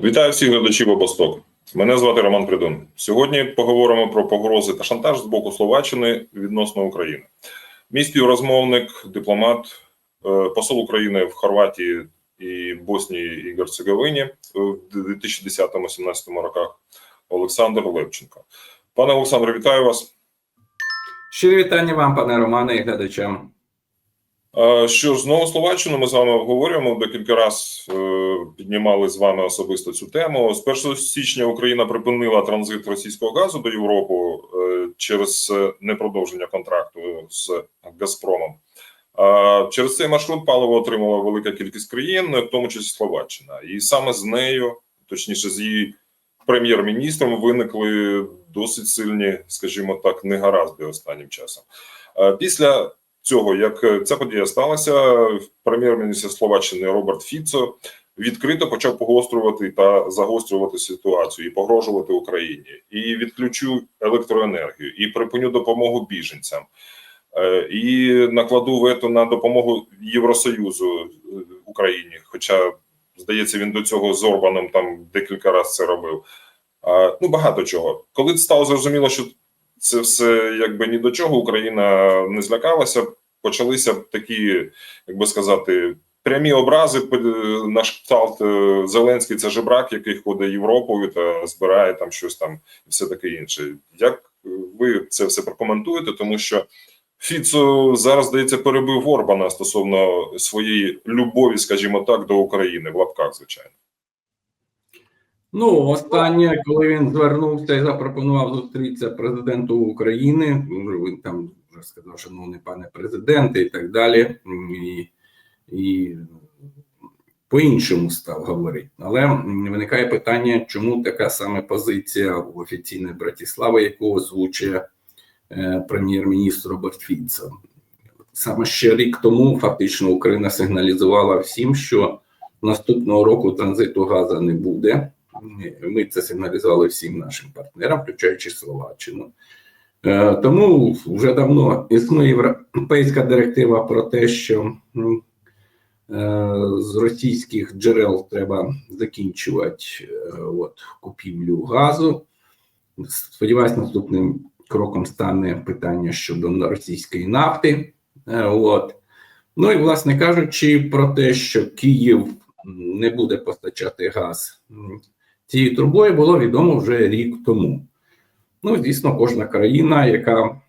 Вітаю всіх глядачів обосток. Мене звати Роман Придун. Сьогодні поговоримо про погрози та шантаж з боку Словаччини відносно України. Мій співрозмовник, дипломат, е, посол України в Хорватії і Боснії і Герцеговині в 2010-17 роках Олександр Левченко. Пане Олександре, вітаю вас. Щирі вітання вам, пане Романе, і глядачам. Е, Що ж, знову Словаччину ми з вами обговорюємо. Декілька раз е, піднімали з вами особисто цю тему. З 1 січня Україна припинила транзит російського газу до Європи е, через непродовження контракту з Газпромом. Через цей маршрут паливо отримала велика кількість країн, в тому числі Словаччина, і саме з нею, точніше, з її прем'єр-міністром, виникли досить сильні, скажімо так, негаразди останнім часом. Після цього, як ця подія сталася, прем'єр-міністр Словаччини Роберт Фіцо відкрито почав погострювати та загострювати ситуацію і погрожувати Україні, і відключу електроенергію, і припиню допомогу біженцям, е, і накладу вето на допомогу Євросоюзу е, Україні. Хоча, здається, він до цього з Орбаном там декілька разів це робив. Ну багато чого, коли стало зрозуміло, що це все якби ні до чого Україна не злякалася. Почалися такі, як би сказати, прямі образи е, на кшталт е, Зеленський це жебрак, який ходить Європою та збирає там щось там і все таке інше. Як ви це все прокоментуєте? Тому що Фіцо зараз здається перебив Орбана стосовно своєї любові, скажімо так, до України в лапках, звичайно. Ну, останнє, коли він звернувся і запропонував зустрітися президенту України, він там вже сказав, шановний пане президенте, і так далі, і, і по-іншому став говорити. Але виникає питання, чому така саме позиція в офіційної Братислави, яку озвучує е, прем'єр-міністр Роберт Фіцо. Саме ще рік тому фактично Україна сигналізувала всім, що наступного року транзиту газу не буде. Ми це сигналізували всім нашим партнерам, включаючи Словаччину. Е, Тому вже давно існує європейська директива про те, що е, з російських джерел треба закінчувати е, от, купівлю газу. Сподіваюсь, наступним кроком стане питання щодо російської нафти. От. Ну і, власне кажучи, про те, що Київ не буде постачати газ цією трубою, було відомо вже рік тому. Ну, звісно, кожна країна, яка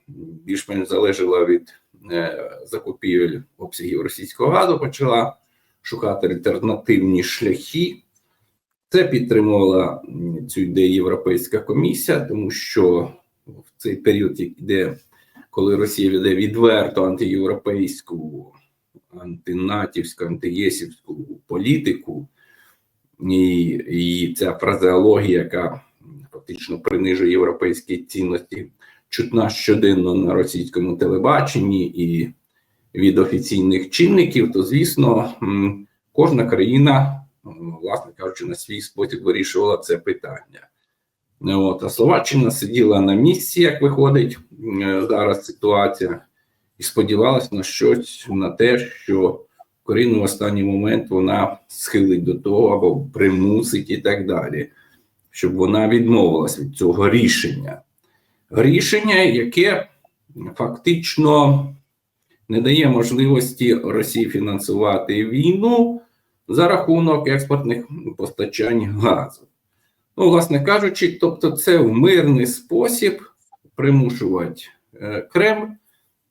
більш-менш залежала від е, закупівель обсягів російського газу, почала шукати альтернативні шляхи. Це підтримувала цю ідею Європейська комісія, тому що в цей період, де коли Росія веде відверто антиєвропейську, антинатівську, антиєсівську політику, і, і ця фразеологія, яка фактично принижує європейські цінності, чутна щоденно на російському телебаченні і від офіційних чинників, то звісно, кожна країна, власне кажучи, на свій спосіб вирішувала це питання. От, а Словаччина сиділа на місці, як виходить зараз ситуація, і сподівалася на щось на те, що Україну в останній момент вона схилить до того або примусить і так далі, щоб вона відмовилась від цього рішення. Рішення, яке фактично не дає можливості Росії фінансувати війну за рахунок експортних постачань газу. Ну, власне кажучи, тобто, це в мирний спосіб примушувати е, Кремль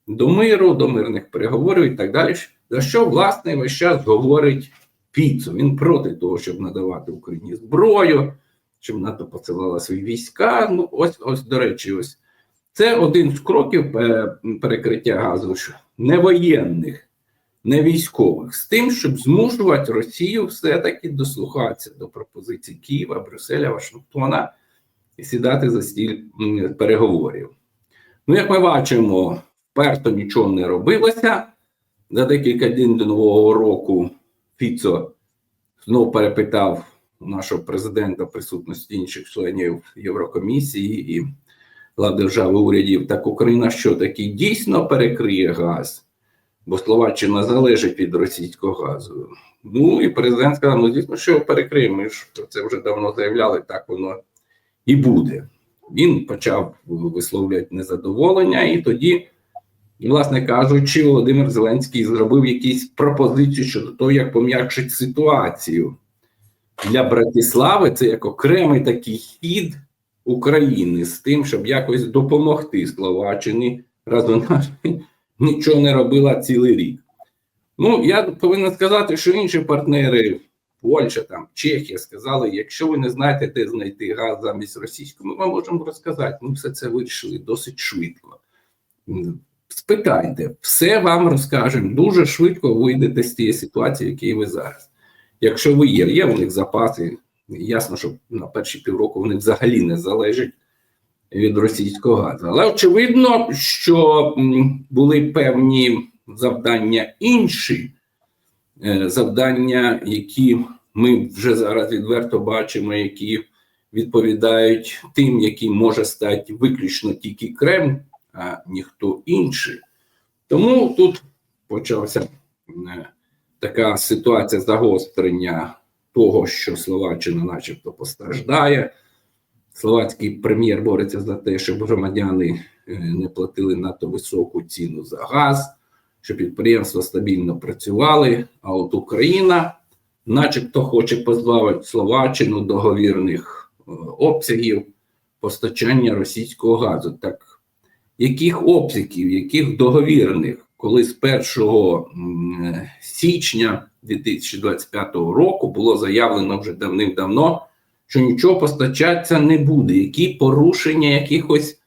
до миру, до мирних переговорів і так далі. За що, власне, весь час говорить Фіцо. Він проти того, щоб надавати Україні зброю, щоб НАТО посилала свої війська. Ну, ось, ось, до речі, ось це один з кроків е, перекриття газу не воєнних, не військових, з тим, щоб змушувати Росію все-таки дослухатися до пропозицій Києва, Брюсселя, Вашингтона і сідати за стіль переговорів. Ну, як ми бачимо, вперто нічого не робилося. За декілька днів до Нового року Фіцо знову перепитав нашого президента присутності інших членів Єврокомісії і глав держави урядів, так Україна що таки дійсно перекриє газ? бо Словаччина залежить від російського газу. Ну і президент сказав: ну звісно, що перекриємо. Ми ж про це вже давно заявляли, так воно і буде. Він почав висловлювати незадоволення, і тоді, власне кажучи, Володимир Зеленський зробив якісь пропозиції щодо того, як пом'якшить ситуацію для Братислави. Це як окремий такий хід України з тим, щоб якось допомогти Словаччині, раз вона нічого не робила цілий рік. Ну, я повинен сказати, що інші партнери, Польща, там, Чехія, сказали: якщо ви не знаєте, де знайти газ замість російського, ми вам можемо розказати. Ми все це вирішили досить швидко. Спитайте, все вам розкажемо. Дуже швидко вийдете з тієї ситуації, в якій ви зараз. Якщо ви є, є у них запаси. Ясно, що на перші півроку вони взагалі не залежать від російського газу. Але очевидно, що були певні завдання інші, е, завдання, які ми вже зараз відверто бачимо, які відповідають тим, яким може стати виключно тільки Кремль, а ніхто інший. Тому тут почалася е, така ситуація загострення того, що Словаччина, начебто, постраждає. Словацький прем'єр бореться за те, щоб громадяни е, не платили надто високу ціну за газ, щоб підприємства стабільно працювали. А от Україна, начебто, хоче позбавити Словаччину договірних е, обсягів постачання російського газу. Так яких обсягів, яких договірних, коли з 1 м, січня 2025 року було заявлено вже давним-давно, що нічого постачатися не буде, які порушення якихось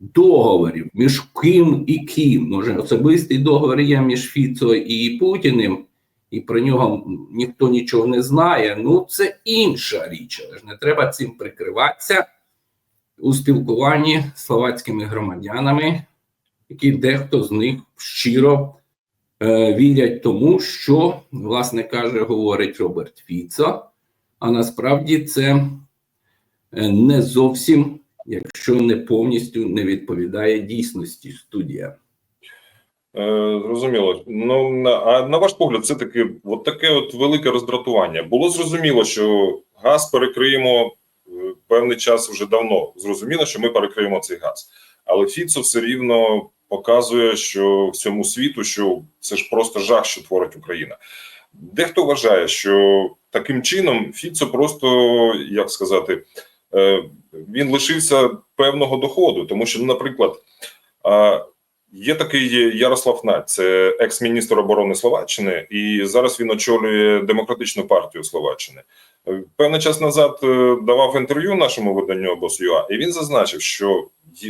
договорів між ким і ким. Може, особистий договір є між Фіцо і Путіним, і про нього ніхто нічого не знає. Ну, це інша річ, але ж не треба цим прикриватися у спілкуванні з словацькими громадянами, які дехто з них щиро е, вірять тому, що, власне каже, говорить Роберт Фіцо. А насправді це е, не зовсім, якщо не повністю не відповідає дійсності студія. Е, Зрозуміло. Ну а на ваш погляд, це таки от таке от велике роздратування. Було зрозуміло, що газ перекриємо певний час вже давно. Зрозуміло, що ми перекриємо цей газ, але Фіцо все рівно показує, що всьому світу, що це ж просто жах, що творить Україна. Дехто вважає, що таким чином Фіцо просто як сказати, е, він лишився певного доходу, тому що, наприклад. Є такий Ярослав Нать, це екс-міністр оборони Словаччини, і зараз він очолює демократичну партію Словаччини. Певний час назад е, давав інтерв'ю нашому виданню «Обос.ЮА», і він зазначив, що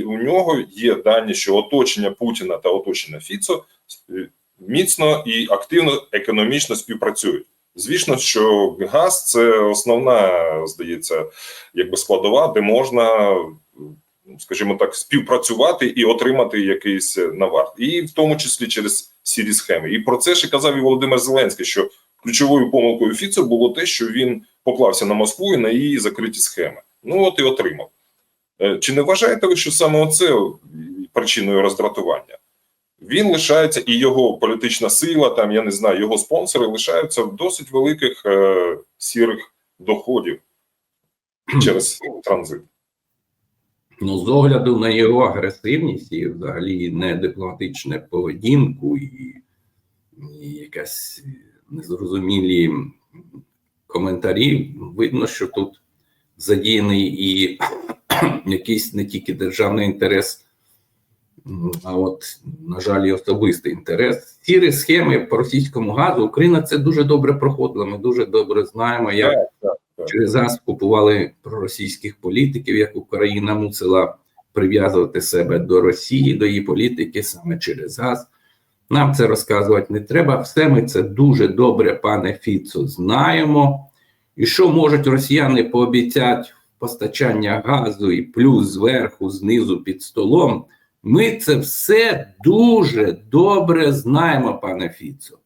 у нього є дані, що оточення Путіна та оточення Фіцо е, міцно і активно економічно співпрацюють. Звісно, що газ це основна, здається, якби складова, де можна скажімо так, співпрацювати і отримати якийсь е, навар, і в тому числі через сірі схеми. І про це ще казав і Володимир Зеленський, що ключовою помилкою Фіцо було те, що він поклався на Москву і на її закриті схеми. Ну от і отримав. Е, Чи не вважаєте ви, що саме оце причиною роздратування? Він лишається, і його політична сила, там я не знаю, його спонсори лишаються в досить великих е, сірих доходів через транзит. Ну, з огляду на його агресивність і взагалі недипломатичну поведінку і, і якась незрозумілі коментарі, видно, що тут задіяний і якийсь не тільки державний інтерес, а от, на жаль, і особистий інтерес. Сірі схеми по російському газу Україна це дуже добре проходила. Ми дуже добре знаємо, як. Через газ купували проросійських політиків, як Україна мусила прив'язувати себе до Росії, до її політики саме через газ. Нам це розказувати не треба. Все ми це дуже добре, пане Фіцо, знаємо. І що можуть росіяни пообіцяти постачання газу і плюс зверху, знизу під столом? Ми це все дуже добре знаємо, пане Фіцо.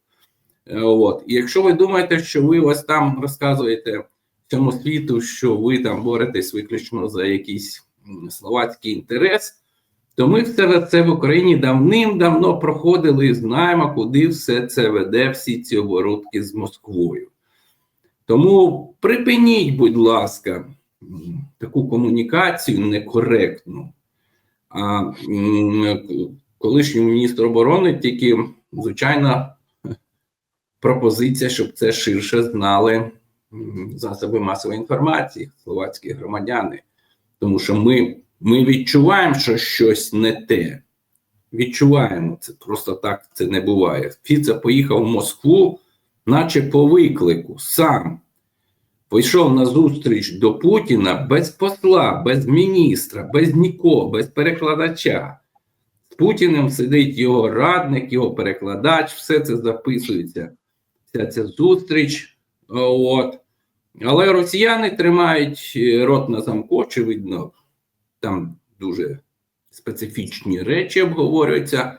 Е, От. І якщо ви думаєте, що ви ось там розказуєте цьому світу, що ви там боретесь виключно за якийсь словацький інтерес, то ми все це в Україні давним-давно проходили і знаємо, куди все це веде, всі ці оборудки з Москвою. Тому припиніть, будь ласка, таку комунікацію некоректну. А колишній міністр оборони тільки, звичайно, пропозиція, щоб це ширше знали засоби масової інформації, словацькі громадяни. Тому що ми, ми відчуваємо, що щось не те. Відчуваємо це. Просто так це не буває. Фіце поїхав в Москву, наче по виклику, сам. Пішов на зустріч до Путіна без посла, без міністра, без нікого, без перекладача. З Путіним сидить його радник, його перекладач, все це записується. Вся ця зустріч. От. Але росіяни тримають е, рот на замку, очевидно, там дуже специфічні речі обговорюються.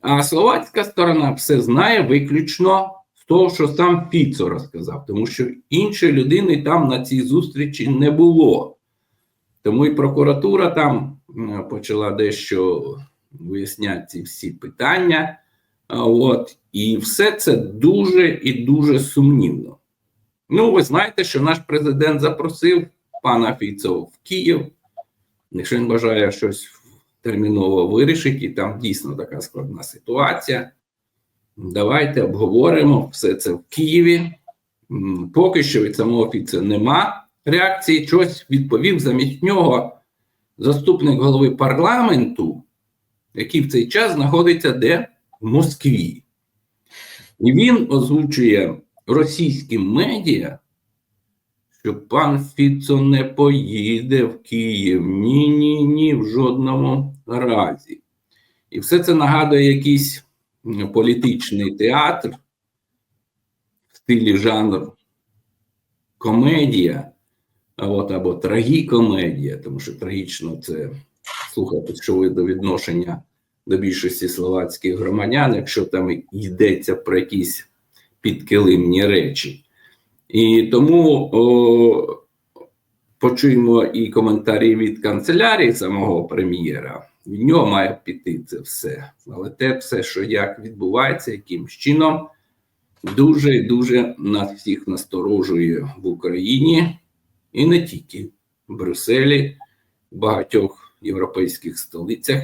А словацька сторона все знає виключно з того, що сам Фіцо розказав, тому що іншої людини там на цій зустрічі не було. Тому і прокуратура там почала дещо виясняти ці всі питання. От, і все це дуже і дуже сумнівно. Ну, ви знаєте, що наш президент запросив пана Фіцо в Київ. Якщо він бажає щось терміново вирішити, і там дійсно така складна ситуація. Давайте обговоримо все це в Києві. Поки що від самого Фіце нема реакції. Щось відповів замість нього заступник голови парламенту, який в цей час знаходиться де? В Москві. І він озвучує російським медіа, що пан Фіцо не поїде в Київ. Ні, ні, ні, в жодному разі. І все це нагадує якийсь політичний театр в стилі жанр комедія, от, або трагікомедія, тому що трагічно це слухати, що ви до відношення до більшості словацьких громадян, якщо там йдеться про якісь підкилимні речі. І тому о, почуємо і коментарі від канцелярії самого прем'єра. Від нього має піти це все. Але те все, що як відбувається, яким чином, дуже і дуже нас всіх насторожує в Україні і не тільки в Брюсселі, в багатьох європейських столицях,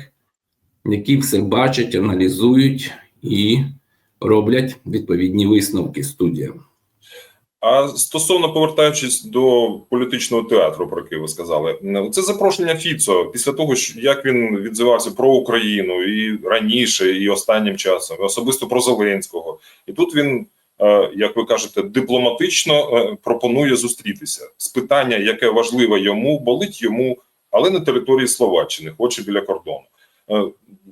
які все бачать, аналізують і роблять відповідні висновки студіям. А стосовно повертаючись до політичного театру, про який ви сказали, це запрошення Фіцо після того, як він відзивався про Україну і раніше, і останнім часом, і особисто про Зеленського, і тут він, е, як ви кажете, дипломатично е, пропонує зустрітися з питання, яке важливе йому, болить йому, але на території Словаччини, хоче біля кордону.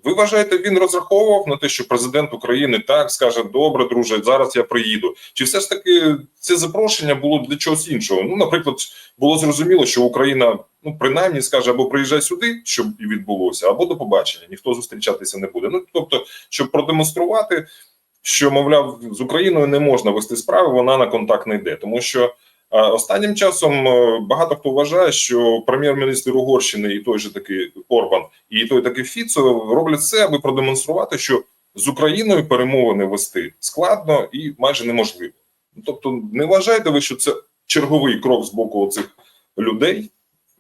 Ви вважаєте, він розраховував на те, що президент України так скаже: добре, друже, зараз я приїду. Чи все ж таки це запрошення було для чогось іншого? Ну, наприклад, було зрозуміло, що Україна ну принаймні скаже або приїжджай сюди, щоб і відбулося, або до побачення. Ніхто зустрічатися не буде. Ну тобто, щоб продемонструвати, що мовляв, з Україною не можна вести справи, вона на контакт не йде, тому що. Останнім часом е, багато хто вважає, що прем'єр-міністр Угорщини і той же такий Орбан, і той такий Фіцо роблять все, аби продемонструвати, що з Україною перемовини вести складно і майже неможливо. Тобто, не вважаєте ви, що це черговий крок з боку цих людей,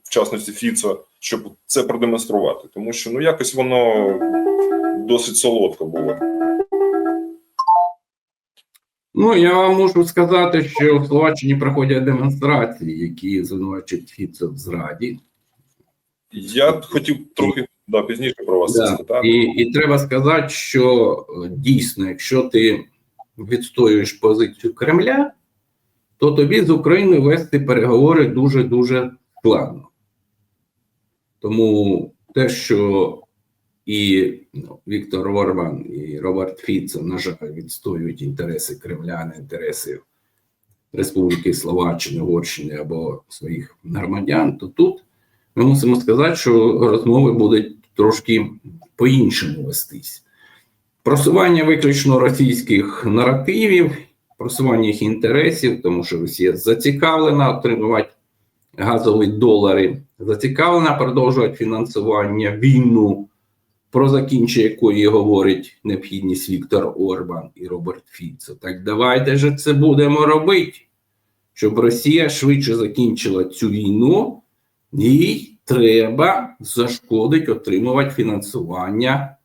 в частності Фіцо, щоб це продемонструвати, тому що ну якось воно досить солодко було. Ну, я вам можу сказати, що в Словаччині проходять демонстрації, які звинувачують Фіцо в зраді. Я хотів трохи да, пізніше про вас Да. спитати. І, і треба сказати, що е, дійсно, якщо ти відстоюєш позицію Кремля, то тобі з Україною вести переговори дуже дуже складно. Тому те, що і ну, Віктор Орбан, і Роберт Фіцо, на жаль, відстоюють інтереси Кремля, не інтереси Республіки Словаччини, Угорщини або своїх громадян, то тут ми мусимо сказати, що розмови будуть трошки по-іншому вестись. Просування виключно російських наративів, просування їх інтересів, тому що Росія зацікавлена отримувати газові долари, зацікавлена продовжувати фінансування війну про закінчення якої говорить необхідність Віктор Орбан і Роберт Фіцо. Так давайте же це будемо робити, щоб Росія швидше закінчила цю війну, їй треба зашкодить отримувати фінансування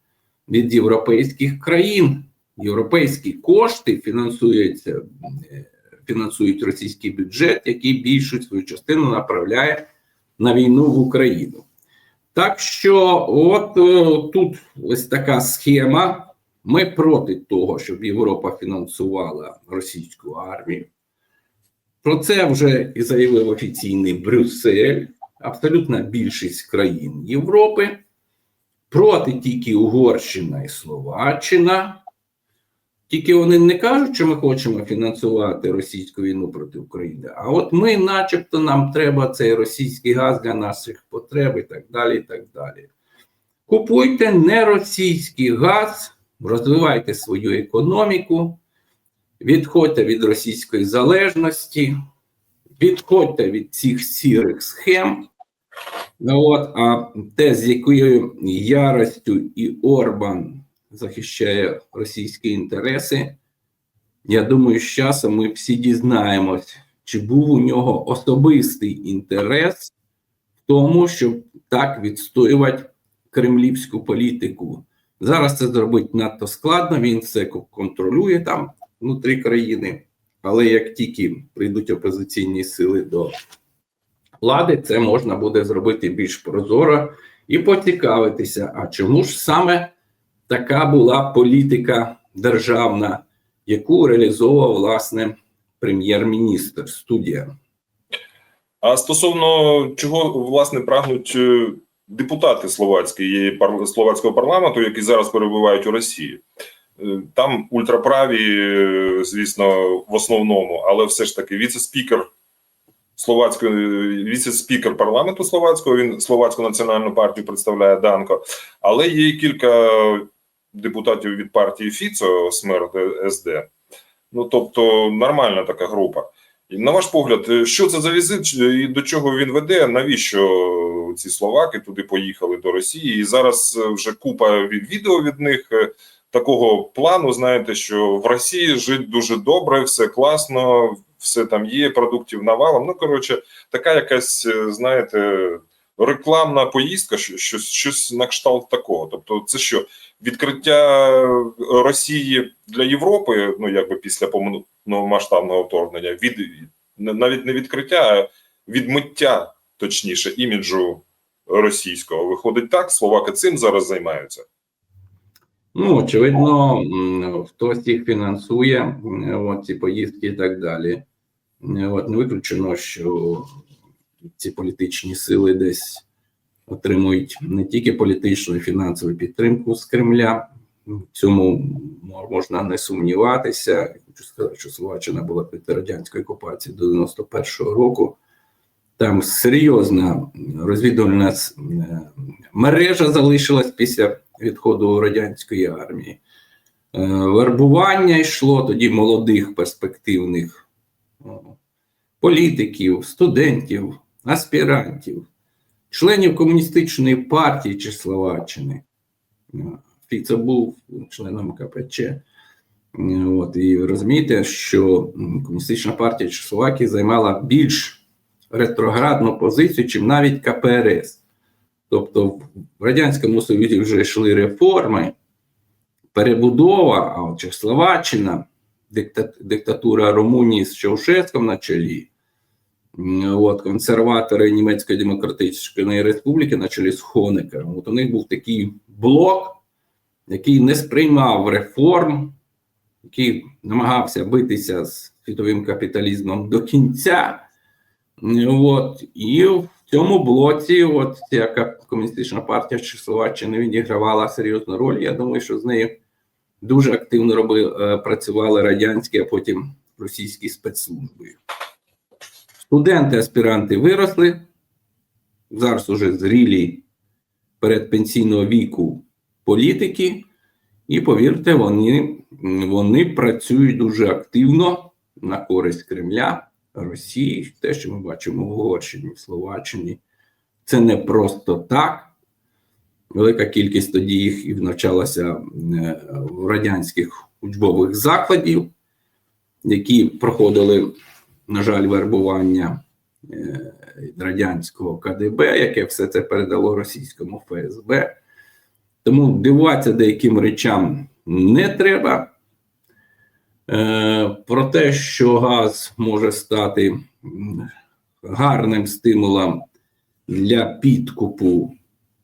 від європейських країн. Європейські кошти фінансуються, е, фінансують російський бюджет, який більшу свою частину направляє на війну в Україну. Так що, от о, тут ось така схема. Ми проти того, щоб Європа фінансувала російську армію. Про це вже і заявив офіційний Брюссель, абсолютна більшість країн Європи. Проти тільки Угорщина і Словаччина. Тільки вони не кажуть, що ми хочемо фінансувати російську війну проти України. А от ми, начебто, нам треба цей російський газ для наших потреб і так далі. і так далі. Купуйте не російський газ, розвивайте свою економіку, відходьте від російської залежності, відходьте від цих сірих схем. Ну От, а те, з якою яростю і Орбан захищає російські інтереси, я думаю, з часом ми всі дізнаємось, чи був у нього особистий інтерес в тому, щоб так відстоювати кремлівську політику. Зараз це зробити надто складно, він все контролює там внутрі країни. Але як тільки прийдуть опозиційні сили до влади, це можна буде зробити більш прозоро і поцікавитися, а чому ж саме така була політика державна, яку реалізовував власне прем'єр-міністр студія. А стосовно чого власне прагнуть е, депутати словацької словацького парламенту, які зараз перебувають у Росії, Е, там ультраправі, е, звісно, в основному, але все ж таки віце-спікер словацької віце-спікер парламенту словацького. Він словацьку національну партію представляє Данко, але є кілька депутатів від партії Фіцо смерть СД. Ну тобто нормальна така група. І на ваш погляд, е, що це за візит і до чого він веде? Навіщо ці словаки туди поїхали до Росії? І зараз е, вже купа від відео від них е, такого плану. Знаєте, що в Росії жить дуже добре, все класно, все там є, продуктів навалом. Ну коротше, така якась, знаєте, рекламна поїздка, щось, щось на кшталт такого. Тобто, це що відкриття Росії для Європи, ну якби після повномасштабного вторгнення, від навіть не відкриття, а відмиття, точніше, іміджу російського. Виходить так, словаки цим зараз займаються. Ну, очевидно, хтось їх фінансує, от ці поїздки і так далі. От не виключено, що ці політичні сили десь отримують не тільки політичну і фінансову підтримку з Кремля. В цьому можна не сумніватися. Хочу сказати, що Словаччина була під радянською окупацією до 91-го року. Там серйозна розвідувальна е, мережа залишилась після відходу радянської армії. Е, Вербування йшло тоді молодих перспективних політиків, студентів, аспірантів, членів комуністичної партії Чехословаччини. Е, Фіцо був членом КПЧ. Е, От, і розумієте, що комуністична партія Чехословакії займала більш ретроградну позицію, чим навіть КПРС. Тобто в Радянському Союзі вже йшли реформи, перебудова, а от Чехословаччина, дикта- диктатура Румунії з Чаушеском на чолі, от, консерватори Німецької Демократичної Республіки на чолі з Хонекером. От у них був такий блок, який не сприймав реформ, який намагався битися з світовим капіталізмом до кінця. От, і в цьому блоці, от ця комуністична партія Чехословаччини відігравала серйозну роль. Я думаю, що з нею дуже активно роби, е, працювали радянські, а потім російські спецслужби. Студенти, аспіранти виросли, зараз уже зрілі передпенсійного віку політики, і повірте, вони, вони працюють дуже активно на користь Кремля. Росії, те, що ми бачимо в Угорщині, в Словаччині, це не просто так. велика кількість тоді їх і навчалася е, в радянських учбових закладів, які проходили, на жаль, вербування е, радянського КДБ, яке все це передало російському ФСБ. Тому дивуватися деяким речам не треба. Е, Про те, що газ може стати гарним стимулом для підкупу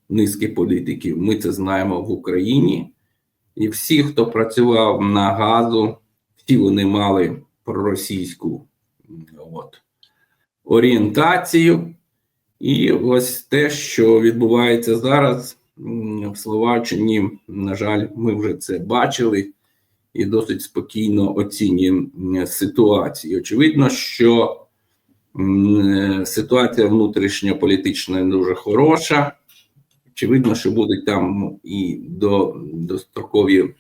низки політиків, ми це знаємо в Україні. І всі, хто працював на газу, всі вони мали проросійську от, орієнтацію. І ось те, що відбувається зараз в Словаччині, на жаль, ми вже це бачили і досить спокійно оцінюємо ситуацію. Очевидно, що ситуація внутрішньополітична дуже хороша. Очевидно, що будуть там і до, дострокові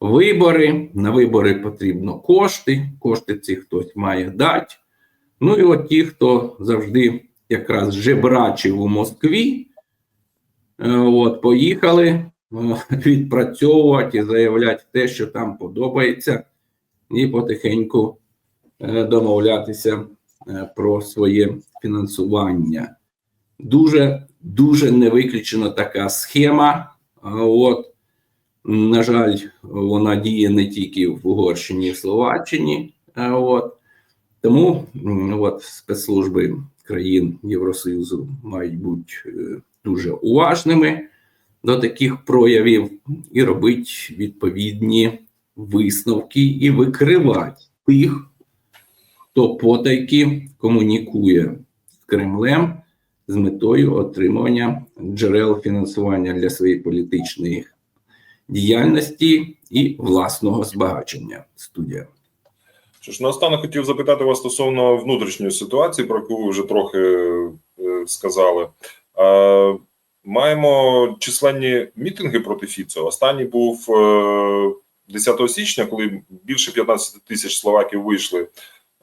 вибори. На вибори потрібно кошти. Кошти ці хтось має дати. Ну і от ті, хто завжди якраз жебрачив у Москві, е, от, поїхали е, відпрацьовувати і заявляти те, що там подобається, і потихеньку е, домовлятися про своє фінансування. Дуже дуже не виключена така схема. От, на жаль, вона діє не тільки в Угорщині і в Словаччині. От, тому от, спецслужби країн Євросоюзу мають бути е, дуже уважними до таких проявів і робити відповідні висновки і викривати тих, хто потайки комунікує з Кремлем з метою отримування джерел фінансування для своєї політичної діяльності і власного збагачення. Студія. Що ж, наостанок хотів запитати вас стосовно внутрішньої ситуації, про яку ви вже трохи е, сказали. Е, маємо численні мітинги проти Фіцо. Останній був е, 10 січня, коли більше 15 тисяч словаків вийшли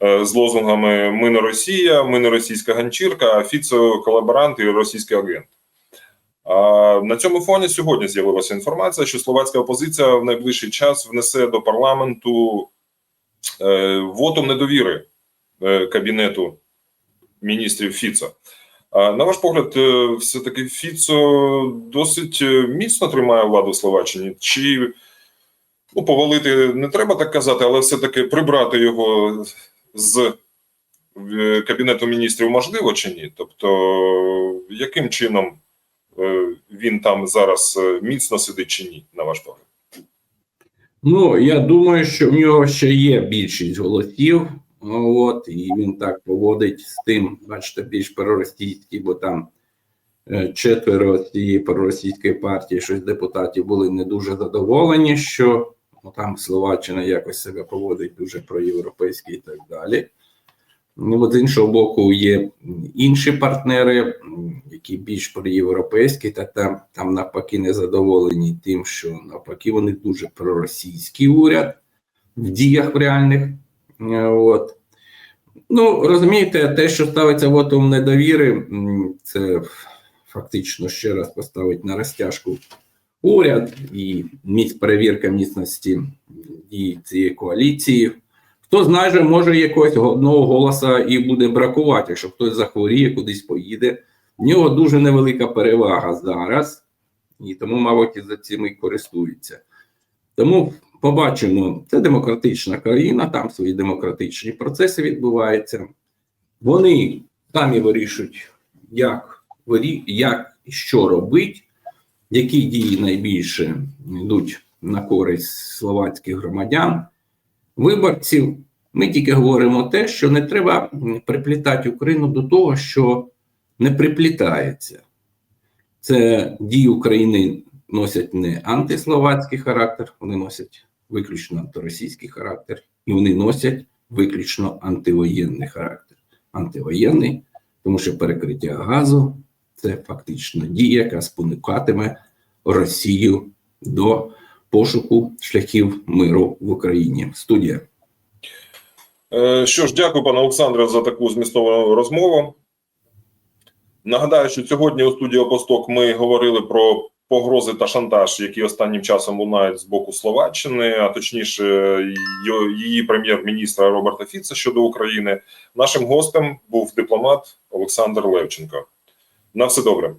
е, з лозунгами Ми не Росія, ми не російська ганчірка, а Фіцо колаборант і російський агент. На цьому фоні сьогодні з'явилася інформація, що словацька опозиція в найближчий час внесе до парламенту е, вотом недовіри е, кабінету міністрів Фіца. На ваш погляд, е, все-таки Фіцо досить міцно тримає владу в Словаччині? Чи ну, повалити не треба так казати, але все-таки прибрати його з кабінету міністрів можливо чи ні? Тобто, яким чином він там зараз е, міцно сидить чи ні, на ваш погляд? Ну, я думаю, що в нього ще є більшість голосів. От, і він так поводить з тим, бачите, більш проросійський, бо там е, четверо цієї проросійської партії, щось депутатів були не дуже задоволені, що ну, там Словаччина якось себе поводить дуже проєвропейськи і так далі. Ну, з іншого боку, є інші партнери, які більш проєвропейські, та там, там навпаки не задоволені тим, що навпаки вони дуже проросійський уряд в діях реальних. Е, От. Ну, розумієте, те, що ставиться вотом недовіри, це фактично ще раз поставить на розтяжку уряд і міць перевірка міцності дії цієї коаліції. Хто знає, може якогось одного голоса і буде бракувати, якщо хтось захворіє, кудись поїде. В нього дуже невелика перевага зараз, і тому, мабуть, і за цим і користуються. Тому побачимо, це демократична країна, там свої демократичні процеси відбуваються. Вони самі вирішують, як, як і що робити, які дії найбільше йдуть на користь словацьких громадян, виборців. Ми тільки говоримо те, що не треба приплітати Україну до того, що не приплітається. Це дії України носять не антисловацький характер, вони носять виключно антиросійський характер, і вони носять виключно антивоєнний характер. Антивоєнний, тому що перекриття газу це фактично дія, яка спонукатиме Росію до пошуку шляхів миру в Україні. Студія. Е, Що ж, дякую, пане Олександре, за таку змістовну розмову. Нагадаю, що сьогодні у студії Опосток ми говорили про погрози та шантаж, які останнім часом лунають з боку Словаччини, а точніше, її прем'єр-міністра Роберта Фіца щодо України. Нашим гостем був дипломат Олександр Левченко. На все добре.